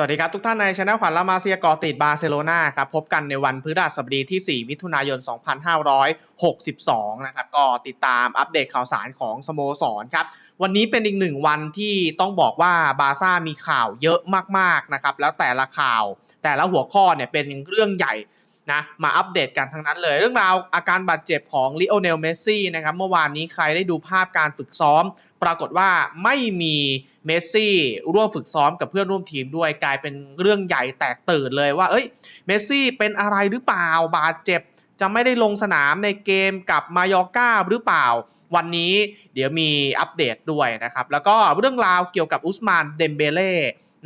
สวัสดีครับ ทุกท่านในช anel ขวัญละมาเซียกอติดบาร์เซโลนาครับพบกันในวันพฤหัสบดีที่ 4 มิถุนายน 2562 นะครับก็ติดตามอัปเดตข่าวสารของสโมสรครับ วันนี้เป็นอีกหนึ่งวันที่ต้องบอกว่าบาร์ซ่ามีข่าวเยอะมากๆนะครับแล้วแต่ละข่าวแต่ละหัวข้อเนี่ยเป็นเรื่องใหญ่ นะมาอัปเดตกันทั้งนั้นเลย เรื่องราวอาการบาดเจ็บของลิโอเนลเมสซี่นะครับเมื่อวานนี้ใครได้ดูภาพการฝึกซ้อม ปรากฏว่าไม่มีเมสซี่ร่วมฝึกซ้อมกับเพื่อนร่วมทีมด้วยกลายเป็นเรื่องใหญ่แตกตื่นเลยว่าเอ้ยเมสซี่เป็นอะไรหรือเปล่าบาดเจ็บ จะไม่ได้ลงสนามในเกมกับมายอร์กาหรือเปล่าวันนี้เดี๋ยวมีอัปเดตด้วยนะครับ แล้วก็เรื่องราวเกี่ยวกับอุสมานเดมเบเล่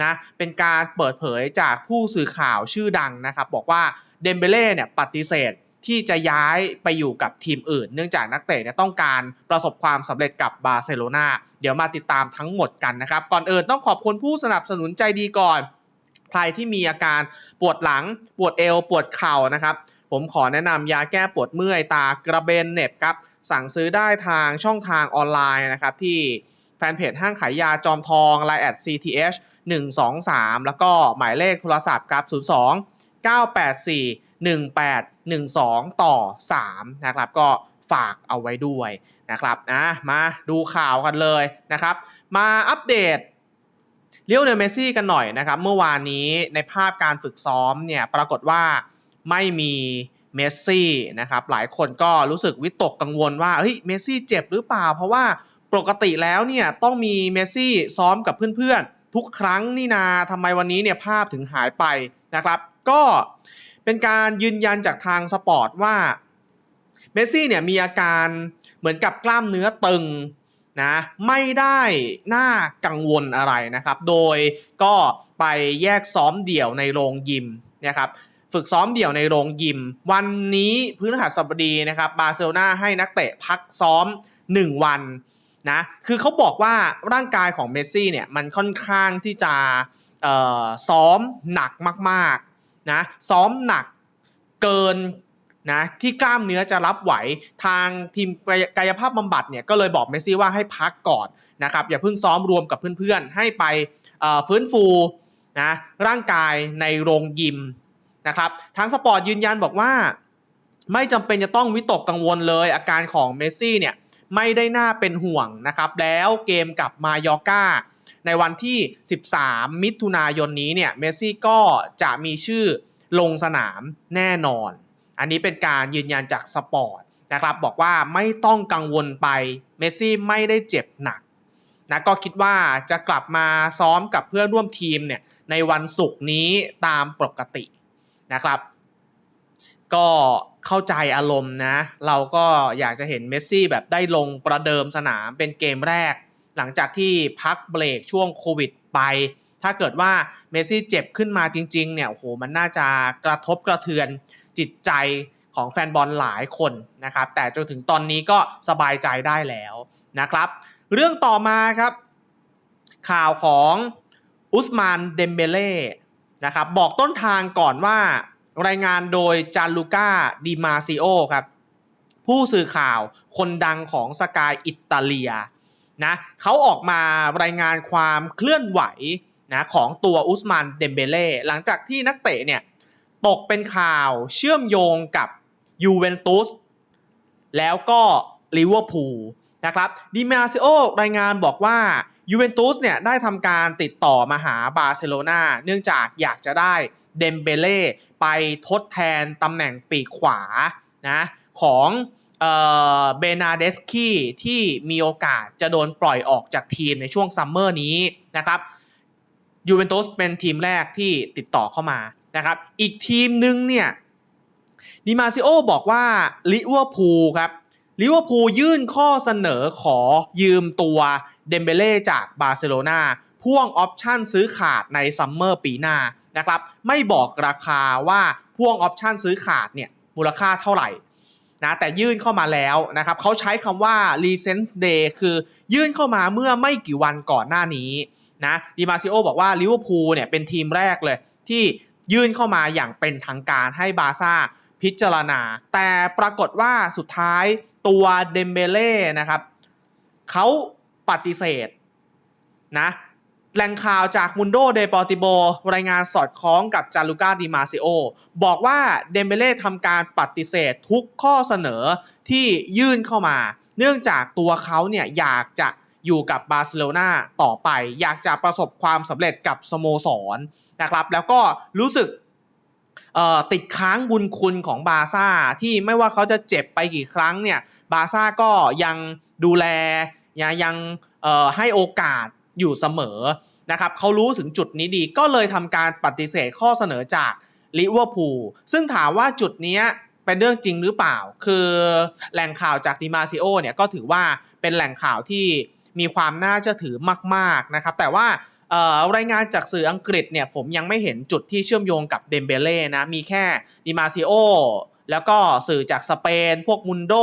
นะเป็นการเปิดเผยจากผู้สื่อข่าวชื่อดังนะครับ บอกว่า เดมเบเล่เนี่ยปฏิเสธที่จะย้ายไปอยู่กับทีมอื่น เนื่องจากนักเตะเนี่ยต้องการประสบความสำเร็จกับบาร์เซโลนาเดี๋ยวมาติดตามทั้งหมดกันนะครับ ก่อนอื่นต้องขอบคุณผู้สนับสนุนใจดีก่อน ใครที่มีอาการปวดหลัง ปวดเอว ปวดเข่านะครับ ผมขอแนะนำยาแก้ปวดเมื่อยตากระเบนเน็บครับ สั่งซื้อได้ทางช่องทางออนไลน์นะครับที่แฟนเพจห้างขายยาจอมทอง l ล n e at cth 123 แล้วก็หมายเลขโทรศัพท์ครับ 02 984 1812 ต่อ 3 นะครับ ก็ฝากเอาไว้ด้วยนะครับนะมาดูข่าวกันเลยนะครับ มาอัปเดตเลี้ยวเนลเมซี่กันหน่อยนะครับ เมื่อวานนี้ในภาพการฝึกซ้อมเนี่ยปรากฏว่าไม่มีเมสซี่นะครับหลายคนก็รู้สึกวิตกกังวลว่าเฮ้ยเมสซี่เจ็บหรือเปล่า เพราะว่าปกติแล้วเนี่ยต้องมีเมสซี่ซ้อมกับเพื่อนๆ ทุกครั้งนี่นาทำไมวันนี้เนี่ยภาพถึงหายไปนะครับ ก็เป็นการยืนยันจากทางสปอร์ตว่าเมสซี่เนี่ยมีอาการเหมือนกับกล้ามเนื้อตึงนะไม่ได้น่ากังวลอะไรนะครับ โดยก็ไปแยกซ้อมเดี่ยวในโรงยิมนะครับฝึกซ้อมเดี่ยวในโรงยิม วันนี้พฤหัสบดีนะครับบาร์เซโลนาให้นักเตะพักซ้อม 1 วันนะคือเขาบอกว่าร่างกายของเมสซี่เนี่ยมันค่อนข้างที่จะซ้อมหนักมาก นะซ้อมหนักเกินนะที่กล้ามเนื้อจะรับไหวทางทีมกายภาพบำบัดเนี่ยก็เลยบอกเมสซี่ว่าให้พักก่อนนะครับอย่าเพิ่งซ้อมรวมกับเพื่อนๆ ให้ไปฟื้นฟูนะร่างกายในโรงยิมนะครับทางสปอร์ตยืนยันบอกว่า ไม่จำเป็นจะต้องวิตกกังวลเลย อาการของเมสซี่เนี่ยไม่ได้น่าเป็นห่วงนะครับแล้วเกมกับมายอร์กา ในวันที่ 13 มิถุนายนนี้เนี่ยเมสซี่ก็จะมีชื่อลงสนามแน่นอน อันนี้เป็นการยืนยันจากสปอร์ตนะครับบอกว่าไม่ต้องกังวลไปเมสซี่ไม่ได้เจ็บหนักนะก็คิดว่าจะกลับมาซ้อมกับเพื่อนร่วมทีมเนี่ยในวันศุกร์นี้ตามปกตินะครับ ก็เข้าใจอารมณ์นะ เราก็อยากจะเห็นเมสซี่แบบได้ลงประเดิมสนามเป็นเกมแรก หลังจากที่พักเบรกช่วงโควิดไป ถ้าเกิดว่าเมสซี่เจ็บขึ้นมาจริงๆเนี่ยโอ้โหมันน่าจะกระทบกระเทือนจิตใจของแฟนบอลหลายคนนะครับ แต่จนถึงตอนนี้ก็สบายใจได้แล้วนะครับ เรื่องต่อมาครับ ข่าวของอุสมานเดมเบเล่นะครับบอกต้นทางก่อนว่ารายงานโดยจานลูก้าดิมาซิโอครับ ผู้สื่อข่าวคนดังของสกายอิตาเลีย นะเขาออกมารายงานความเคลื่อนไหวนะของตัวอุสมานเดมเบเล่หลังจากที่นักเตะเนี่ยตกเป็นข่าวเชื่อมโยงกับยูเวนตุสแล้วก็ลิเวอร์พูลนะครับดิมาซิโอรายงานบอกว่ายูเวนตุสเนี่ยได้ทำการติดต่อมาหาบาร์เซโลนาเนื่องจากอยากจะได้เดมเบเล่ไปทดแทนตำแหน่งปีกขวานะของ เบนาเดสคีที่มีโอกาสจะโดนปล่อยออกจากทีมในช่วงซัมเมอร์นี้นะครับยูเวนตุสเป็นทีมแรกที่ติดต่อเข้ามานะครับ อีกทีมหนึ่งเนี่ยดิมาซิโอบอกว่าลิเวอร์พูลครับลิเวอร์พูลยื่นข้อเสนอขอยืมตัวเดมเบเล่จากบาร์เซโลนาพ่วงออปชั่นซื้อขาดในซัมเมอร์ปีหน้านะครับ ไม่บอกราคาว่าพ่วงออปชั่นซื้อขาดเนี่ยมูลค่าเท่าไหร่ นะแต่ยื่นเข้ามาแล้วนะครับเขาใช้คำว่า recent day คือยื่นเข้ามาเมื่อไม่กี่วันก่อนหน้านี้นะดิมาซิโอบอกว่าลิเวอร์พูลเนี่ยเป็นทีมแรกเลย ที่ยื่นเข้ามาอย่างเป็นทางการให้บาซ่าพิจารณา แต่ปรากฏว่าสุดท้ายตัวเดมเบเล่นะครับเขาปฏิเสธนะ แหล่งข่าวจากมุนโดเดปอติโบรายงานสอดคล้องกับจารุก้าดิมาซิโอ บอกว่าเดมเบเล่ทำการปฏิเสธทุกข้อเสนอที่ยื่นเข้ามา เนื่องจากตัวเขาเนี่ยอยากจะอยู่กับบาร์เซโลนาต่อไป อยากจะประสบความสำเร็จกับสโมสรนะครับ แล้วก็รู้สึกติดค้างบุญคุณของบาซ่าที่ไม่ว่าเขาจะเจ็บไปกี่ครั้งเนี่ยบาซ่าก็ยังดูแลยังให้โอกาส อยู่เสมอนะครับเขารู้ถึงจุดนี้ดีก็เลยทำการปฏิเสธข้อเสนอจากลิเวอร์พูลซึ่งถามว่าจุดนี้เป็นเรื่องจริงหรือเปล่า คือแหล่งข่าวจากดิมาซิโอเนี่ยก็ถือว่าเป็นแหล่งข่าวที่มีความน่าเชื่อถือมาก ๆ นะครับ แต่ว่ารายงานจากสื่ออังกฤษเนี่ยผมยังไม่เห็นจุดที่เชื่อมโยงกับเดมเบเล่นะมีแค่ดิมาซิโอแล้วก็สื่อจากสเปน พวกมุนโด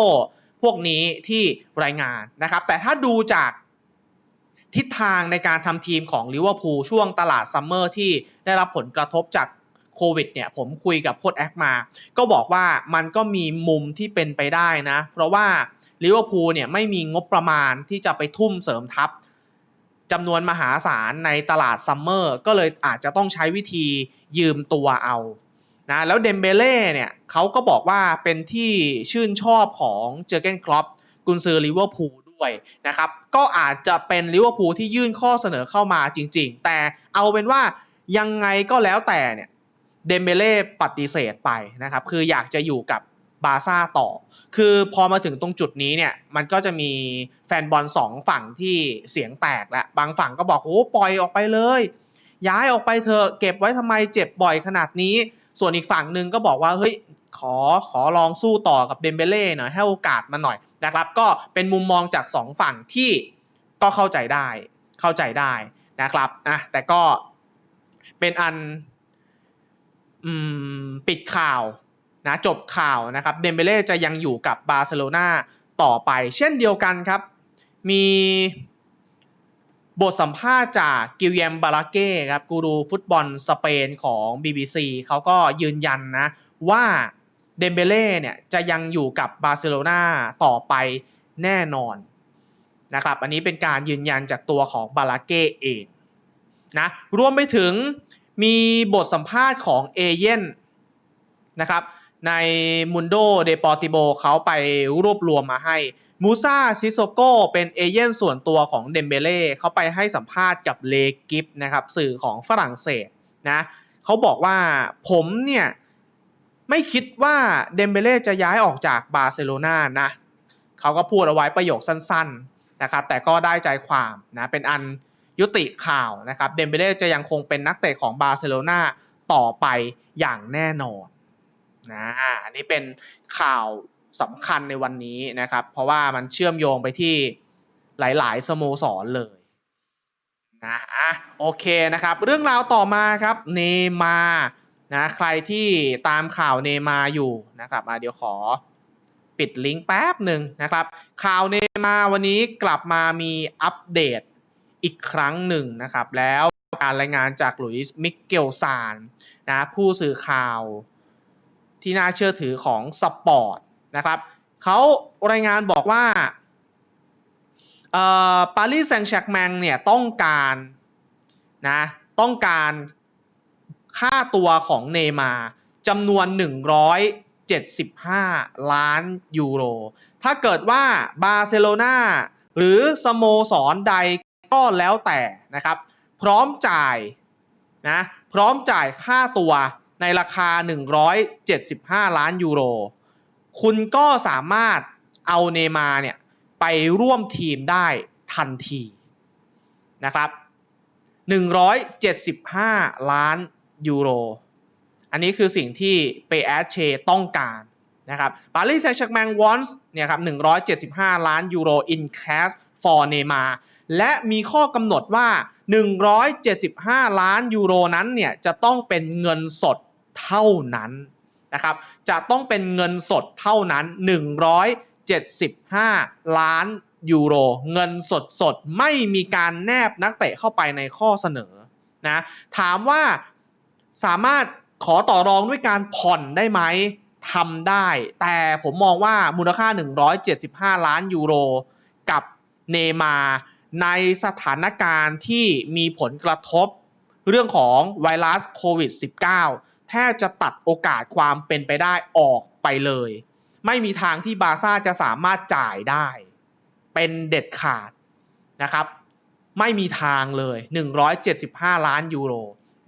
พวกนี้ที่รายงานนะครับ แต่ถ้าดูจาก ทิศทางในการทำทีมของลิเวอร์พูลช่วงตลาดซัมเมอร์ที่ได้รับผลกระทบจากโควิดเนี่ยผมคุยกับโค้ชแอคมา ก็บอกว่ามันก็มีมุมที่เป็นไปได้นะ เพราะว่าลิเวอร์พูลเนี่ยไม่มีงบประมาณที่จะไปทุ่มเสริมทัพจำนวนมหาศาลในตลาดซัมเมอร์ก็เลยอาจจะต้องใช้วิธียืมตัวเอานะแล้วเดมเบเล่เนี่ยเขาก็บอกว่าเป็นที่ชื่นชอบของเจอเกนคลอปกุนซือลิเวอร์พูล ด้วยนะครับก็อาจจะเป็นลิเวอร์พูลที่ยื่นข้อเสนอเข้ามาจริง ๆ แต่เอาเป็นว่ายังไงก็แล้วแต่เนี่ยเดมเบเล่ปฏิเสธไปนะครับคืออยากจะอยู่กับบาซ่าต่อ คือพอมาถึงตรงจุดนี้เนี่ย มันก็จะมีแฟนบอลสองฝั่งที่เสียงแตกแล้วบางฝั่งก็บอกโอ้ปล่อยออกไปเลย ย้ายออกไปเถอะเก็บไว้ทำไมเจ็บบ่อยขนาดนี้ ส่วนอีกฝั่งหนึ่งก็บอกว่าเฮ้ยขอขอลองสู้ต่อกับเดมเบเล่หน่อยให้โอกาสมันหน่อย นะครับ ก็เป็นมุมมองจากสองฝั่งที่ก็เข้าใจได้เข้าใจได้นะครับอะแต่ก็เป็นอันอปิดข่าวนะจบข่าวนะครับเดมเบเล่จะยังอยู่กับบาร์เซโลนาต่อไป เช่นเดียวกันครับ มีบทสัมภาษณ์จากกิลเยมบาลาเก้ครับกูรูฟุตบอลสเปนของ BBC เขาก็ยืนยันนะว่า เดมเบเล่เนี่ยจะยังอยู่กับบาร์เซโลนาต่อไปแน่นอนนะครับ อันนี้เป็นการยืนยันจากตัวของบาลาเก้เองนะ รวมไปถึงมีบทสัมภาษณ์ของเอเย่นนะครับ ในมุนโดเดปอติโบเขาไปรวบรวมมาให้ มูซาซิโซโกเป็นเอเย่นส่วนตัวของเดมเบเล่เขาไปให้สัมภาษณ์กับเลกิฟนะครับ สื่อของฝรั่งเศสนะเขาบอกว่าผมเนี่ย ไม่คิดว่าเดมเบเล่จะย้ายออกจากบาร์เซโลนานะเขาก็พูดเอาไว้ประโยคสั้นๆนะครับแต่ก็ได้ใจความนะเป็นอันยุติข่าวนะครับเดมเบเล่จะยังคงเป็นนักเตะของบาร์เซโลนาต่อไปอย่างแน่นอนนะอันนี้เป็นข่าวสำคัญในวันนี้นะครับ เพราะว่ามันเชื่อมโยงไปที่หลาย ๆ สโมสรเลยนะอะโอเคนะครับ เรื่องราวต่อมาครับเนมา นะใครที่ตามข่าวเนมาอยู่นะครับอะเดี๋ยวขอปิดลิงก์แป๊บหนึ่งนะครับ ข่าวเนมาวันนี้กลับมามีอัปเดตอีกครั้งหนึ่งนะครับ แล้วการรายงานจากหลุยส์มิเกลซานนะผู้สื่อข่าวที่น่าเชื่อถือของสปอร์ตนะครับเขารายงานบอกว่าปารีสแซงต์แชร์กแมงเนี่ยต้องการนะต้องการ ค่าตัวของเนมาจำนวน 175 ล้านยูโร ถ้าเกิดว่าบาร์เซโลนาหรือสโมสรใดก็แล้วแต่นะครับ พร้อมจ่ายนะพร้อมจ่ายค่าตัวในราคา 175 ล้านยูโร คุณก็สามารถเอาเนมาเนี่ยไปร่วมทีมได้ทันทีนะครับ 175 ล้าน ยูโร อันนี้คือสิ่งที่เปแอชเชต้องการนะครับปารีสแซงต์แชร์กแมงวอนส์เนี่ยครับ175 ล้านยูโร in cash for เนมาและมีข้อกำหนดว่า 175 ล้านยูโรนั้นเนี่ยจะต้องเป็นเงินสดเท่านั้นนะครับ จะต้องเป็นเงินสดเท่านั้น 175 ล้านยูโร เงินสดสดไม่มีการแนบนักเตะเข้าไปในข้อเสนอนะ ถามว่า สามารถขอต่อรองด้วยการผ่อนได้ไหมทำได้ แต่ผมมองว่ามูลค่า 175 ล้านยูโร กับเนมาในสถานการณ์ที่มีผลกระทบเรื่องของไวรัสโควิด -19 แทบจะตัดโอกาสความเป็นไปได้ออกไปเลย ไม่มีทางที่บาร์ซ่าจะสามารถจ่ายได้ เป็นเด็ดขาดนะครับ ไม่มีทางเลย 175 ล้านยูโร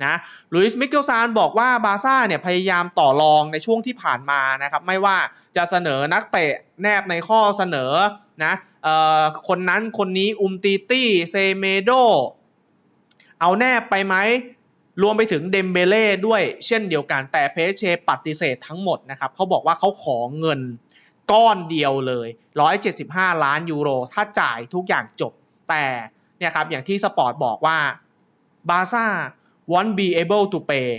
นะลุยส์มิเกลซานบอกว่าบาซ่าเนี่ยพยายามต่อรองในช่วงที่ผ่านมานะครับไม่ว่าจะเสนอนักเตะแนบในข้อเสนอนะเอ่อคนนั้นคนนี้อุมตีตี้เซเมโดเอาแนบไปไหมรวมไปถึงเดมเบเล่ด้วยเช่นเดียวกันแต่เพเชปฏิเสธทั้งหมดนะครับเขาบอกว่าเขาขอเงินก้อนเดียวเลย 175 ล้านยูโร ถ้าจ่ายทุกอย่างจบแต่เนี่ยครับอย่างที่สปอร์ตบอกว่าบาซ่า won't be able to pay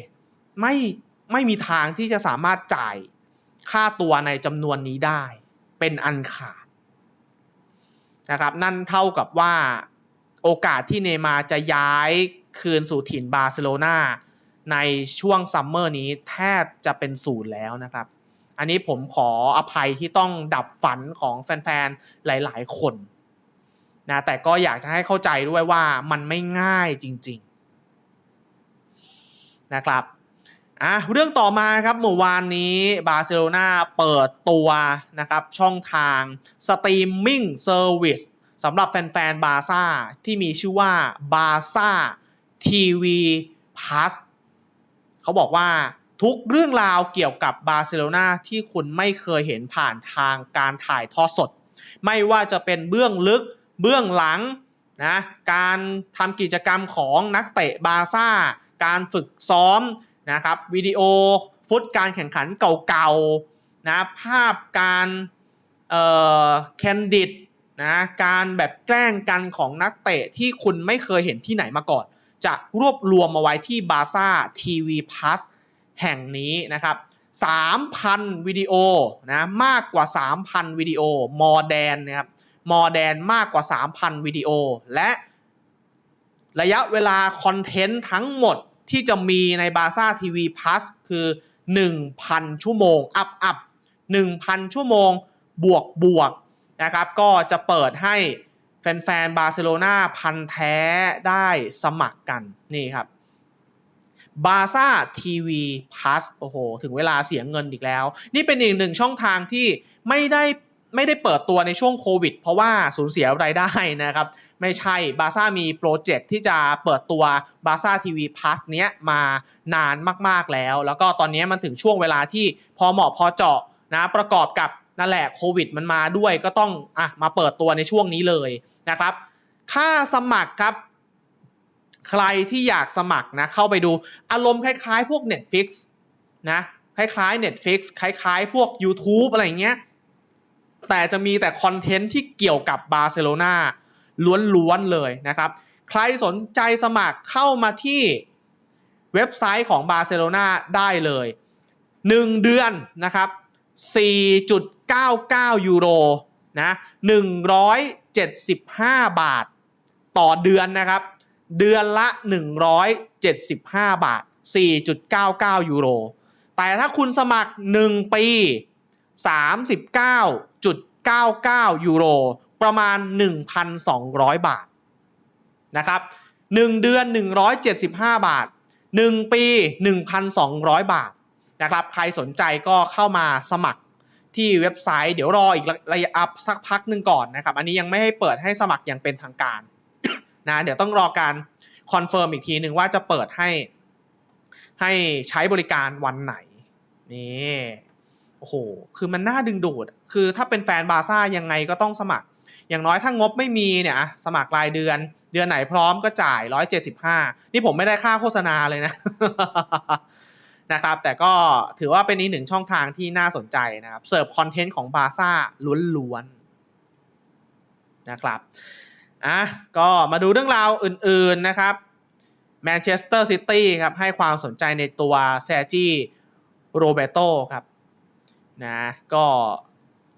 ไม่ไม่มีทางที่จะสามารถจ่ายค่าตัวในจำนวนนี้ได้ เป็นอันขาดนะครับนั่นเท่ากับว่าโอกาสที่เนยมาจะย้ายคืนสู่ถิ่นบาร์เซโลนาในช่วงซัมเมอร์นี้แทบจะเป็นศูนย์แล้วนะครับ อันนี้ผมขออภัยที่ต้องดับฝันของแฟนๆ หลายๆ คนนะแต่ก็อยากจะให้เข้าใจด้วยว่ามันไม่ง่ายจริง ๆ นะครับอะเรื่องต่อมาครับเมื่อวานนี้บาร์เซโลนาเปิดตัวนะครับช่องทางสตรีมมิ่งเซอร์วิสสำหรับแฟนๆบาซ่าที่มีชื่อว่าบาซ่าทีวีพาสเขาบอกว่าทุกเรื่องราวเกี่ยวกับบาร์เซโลนาที่คุณไม่เคยเห็นผ่านทางการถ่ายทอดสด ไม่ว่าจะเป็นเบื้องลึกเบื้องหลังนะการทำกิจกรรมของนักเตะบาซ่า การฝึกซ้อมนะครับวิดีโอฟุตการแข่งขันเก่าๆนะภาพการเอ่อแคนดิดนะการแบบแกล้งกันของนักเตะที่คุณไม่เคยเห็นที่ไหนมาก่อน จะรวบรวมมาไว้ที่บาซ่าทีวีพลัสแห่งนี้นะครับ 3,000 วิดีโอนะมากกว่า 3,000 วิดีโอมอแดนนะครับมอแดนมากกว่า 3,000 วิดีโอ และระยะเวลาคอนเทนต์ทั้งหมด ที่จะมีในบาซ่าทีวีพลัสคือ 1,000 ชั่วโมง อัพอัพ1,000 ชั่วโมง บวกบวกนะครับ ก็จะเปิดให้แฟนๆ บาร์เซโลนาพันแท้ได้สมัครกัน นี่ครับบาซ่าทีวีพลัสโอ้โห ถึงเวลาเสียเงินอีกแล้ว นี่เป็นอีกหนึ่งช่องทางที่ไม่ได้ ไม่ได้เปิดตัวในช่วงโควิด เพราะว่าสูญเสียรายได้นะครับ ไม่ใช่บาซ่ามีโปรเจกต์ที่จะเปิดตัวบาซ่าทีวีพลัสเนี้ยมานานมากๆแล้ว แล้วก็ตอนนี้มันถึงช่วงเวลาที่พอเหมาะพอเจาะนะประกอบกับนั่นแหละโควิดมันมาด้วยก็ต้องอะมาเปิดตัวในช่วงนี้เลยนะครับ ค่าสมัครครับ ใครที่อยากสมัครนะเข้าไปดูอารมณ์คล้ายๆ พวก Netflix นะคล้ายๆ Netflix คล้ายๆ พวก YouTube อะไรเงี้ย แต่จะมีแต่คอนเทนต์ที่เกี่ยวกับบาร์เซโลนาล้วนๆเลยนะครับ ใครสนใจสมัครเข้ามาที่เว็บไซต์ของบาร์เซโลนาได้เลย 1 เดือนนะครับ 4.99 ยูโรนะ175 บาท ต่อเดือนนะครับ เดือนละ 175 บาท 4.99 ยูโร แต่ถ้าคุณสมัคร 1 ปี 39.99 ยูโร ประมาณ 1,200 บาทนะครับ1เดือน 175 บาท 1 ปี 1,200 บาทนะครับใครสนใจก็เข้ามาสมัครที่เว็บไซต์เดี๋ยวรออีกระยะอัพสักพักหนึ่งก่อนนะครับ อันนี้ยังไม่ให้เปิดให้สมัครอย่างเป็นทางการนะเดี๋ยวต้องรอการคอนเฟิร์มอีกทีหนึ่งว่าจะเปิดให้ให้ใช้บริการวันไหนนี่ โอ้โห คือมันน่าดึงดูด คือถ้าเป็นแฟนบาซ่ายังไงก็ต้องสมัคร อย่างน้อยถ้างบไม่มีเนี่ยสมัครรายเดือน เดือนไหนพร้อมก็จ่าย 175 นี่ผมไม่ได้ค่าโฆษณาเลยนะ นะครับ แต่ก็ถือว่าเป็นอีกหนึ่งช่องทางที่น่าสนใจนะครับ เสิร์ฟคอนเทนต์ของบาซ่าล้วนๆ นะครับ อะ ก็มาดูเรื่องราวอื่นๆนะครับแมนเชสเตอร์ซิตี้ครับให้ความสนใจในตัวแซจี้โรเบโตครับ นะก็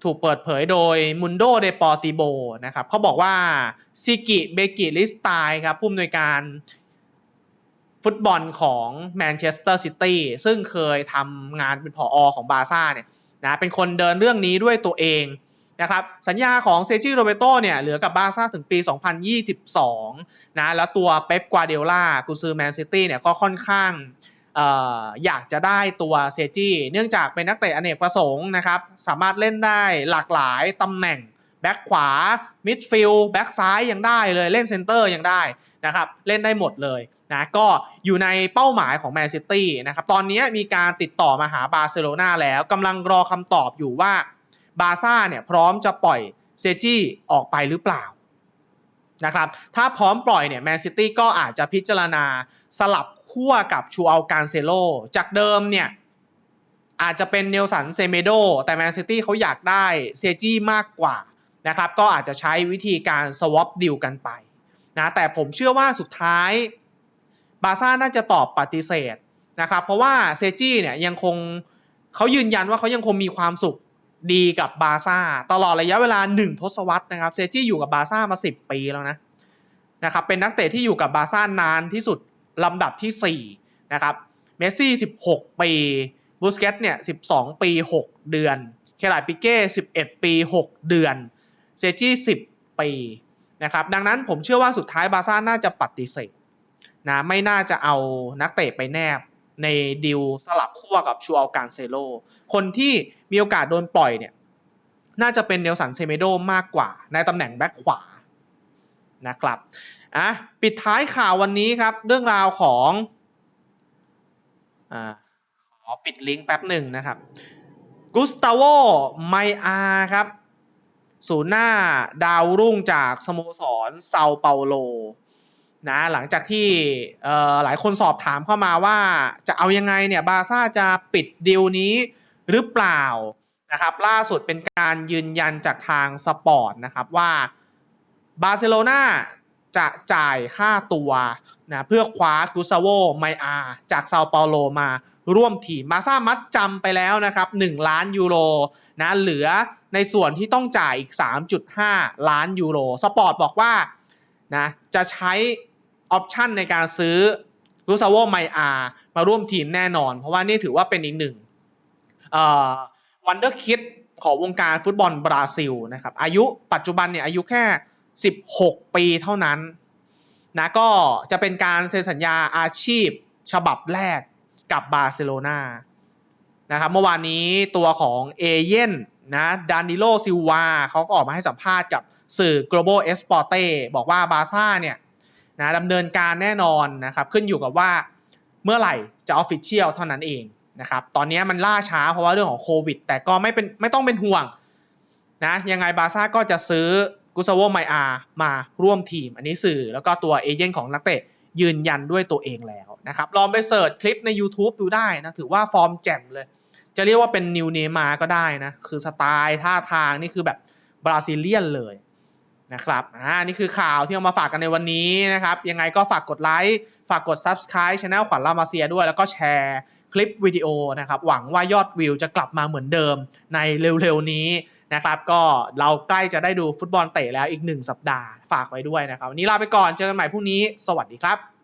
ถูกเปิดเผยโดยมุนโดเดปอติโบนะครับเขาบอกว่าซิกิเบกิลิสไตน์ครับผู้อำนวยการฟุตบอลของแมนเชสเตอร์ซิตี้ซึ่งเคยทำงานเป็นผออของบาซ่าเนี่ยนะเป็นคนเดินเรื่องนี้ด้วยตัวเองนะครับสัญญาของเซจิโรเบโตเนี่ยเหลือกับบาร์ซ่าถึงปี 2022นะแล้วตัวเป๊ปกวาเดล่ากุซือแมนซิตี้เนี่ยก็ค่อนข้าง อยากจะได้ตัวเซจิเนื่องจากเป็นนักเตะอเนกประสงค์นะครับ สามารถเล่นได้หลากหลายตำแหน่ง แบ็คขวา มิดฟิลด์แบ็คซ้ายยังได้เลยเล่นเซนเตอร์ยังได้นะครับ เล่นได้หมดเลยนะก็อยู่ในเป้าหมายของแมนซิตี้นะครับตอนนี้มีการติดต่อมาหาบาร์เซโลนาแล้วกำลังรอคำตอบอยู่ว่าบาร์ซ่าเนี่ยพร้อมจะปล่อยเซจี้ออกไปหรือเปล่านะครับถ้าพร้อมปล่อยเนี่ยแมนซิตี้ก็อาจจะพิจารณาสลับ ขั้วกับชูอัลการเซโลจากเดิมเนี่ย อาจจะเป็นเนลสันเซเมโดแต่แมนซิตี้เขาอยากได้เซจี้มากกว่านะครับ ก็อาจจะใช้วิธีการสวอปดิวกันไปนะแต่ผมเชื่อว่าสุดท้ายบาซ่าน่าจะตอบปฏิเสธนะครับ เพราะว่าเซจี้เนี่ยยังคงเขายืนยันว่าเขายังคงมีความสุขดีกับบาซ่าตลอดระยะเวลา 1 ทศวรรษนะครับเซจี้อยู่กับบาซ่ามา 10 ปีแล้วนะนะครับเป็นนักเตะที่อยู่กับบาซ่านานที่สุด ลำดับที่ 4 นะครับ เมสซี่ 16 ปี บูสเกตเนี่ย 12 ปี 6 เดือน เคลาปิเก้ 11 ปี 6 เดือน เซจี้ 10 ปีนะครับดังนั้นผมเชื่อว่าสุดท้ายบาร์ซ่าน่าจะปฏิเสธนะไม่น่าจะเอานักเตะไปแนบในดิวสลับขั้วกับชูอัลการเซโล คนที่มีโอกาสโดนปล่อยเนี่ยน่าจะเป็นเนลสันเซเมโดมากกว่าในตำแหน่งแบ็คขวานะครับ อะปิดท้ายข่าววันนี้ครับ เรื่องราวของอ่าขอปิดลิงก์แป๊บหนึ่งนะครับกุสตาโวไมอาครับศูนย์หน้าดาวรุ่งจากสโมสรเซาเปาโลนะหลังจากที่หลายคนสอบถามเข้ามาว่าจะเอายังไงเนี่ยบาซ่าจะปิดดีลนี้หรือเปล่านะครับล่าสุดเป็นการยืนยันจากทางสปอร์ตนะครับว่าบาร์เซโลนา จะจ่ายค่าตัวนะเพื่อคว้ากุซาโวไมอาจากเซาเปาโลมาร่วมทีมบาซ่ามัดจำไปแล้วนะครับ 1 ล้านยูโรนะเหลือในส่วนที่ต้องจ่ายอีก 3.5 ล้านยูโรสปอร์ตบอกว่านะจะใช้ออปชันในการซื้อรูซาโวไมอามาร่วมทีมแน่นอน เพราะว่านี่ถือว่าเป็นอีกหนึ่งวันเดอร์คิดของวงการฟุตบอลบราซิลนะครับอายุปัจจุบันเนี่ยอายุแค่ 16 ปีเท่านั้นนะก็จะเป็นการเซ็นสัญญาอาชีพฉบับแรกกับบาร์เซโลนานะครับเมื่อวานนี้ตัวของเอเย่นนะดานิโลซิลวาเขาก็ออกมาให้สัมภาษณ์กับสื่อ global esporte บอกว่าบาซ่าเนี่ยนะดำเนินการแน่นอนนะครับขึ้นอยู่กับว่าเมื่อไหร่จะออฟฟิเชียลเท่านั้นเองนะครับตอนนี้มันล่าช้าเพราะว่าเรื่องของโควิด แต่ก็ไม่เป็นไม่ต้องเป็นห่วงนะยังไงบาซ่าก็จะซื้อ กุซาโวไมอามาร่วมทีม อันนี้สื่อแล้วก็ตัวเอเจนต์ของนักเตะยืนยันด้วยตัวเองแล้วนะครับ ลองไปเสิร์ชคลิปใน YouTube ดูได้นะ ถือว่าฟอร์มแจ่มเลย จะเรียกว่าเป็นนิวเนมาก็ได้นะ คือสไตล์ท่าทางนี่คือแบบบราซิเลียนเลยนะครับ อ่า นี่คือข่าวที่เอามาฝากกันในวันนี้นะครับ ยังไงก็ฝากกดไลค์ ฝากกด Subscribe Channel ขวัญลามาเซียด้วย แล้วก็แชร์คลิปวิดีโอนะครับ หวังว่ายอดวิวจะกลับมาเหมือนเดิมในเร็วๆนี้ นะครับก็เราใกล้จะได้ดูฟุตบอลเตะแล้วอีกหนึ่งสัปดาห์ฝากไว้ด้วยนะครับวันนี้ลาไปก่อนเจอกันใหม่พรุ่งนี้ สวัสดีครับ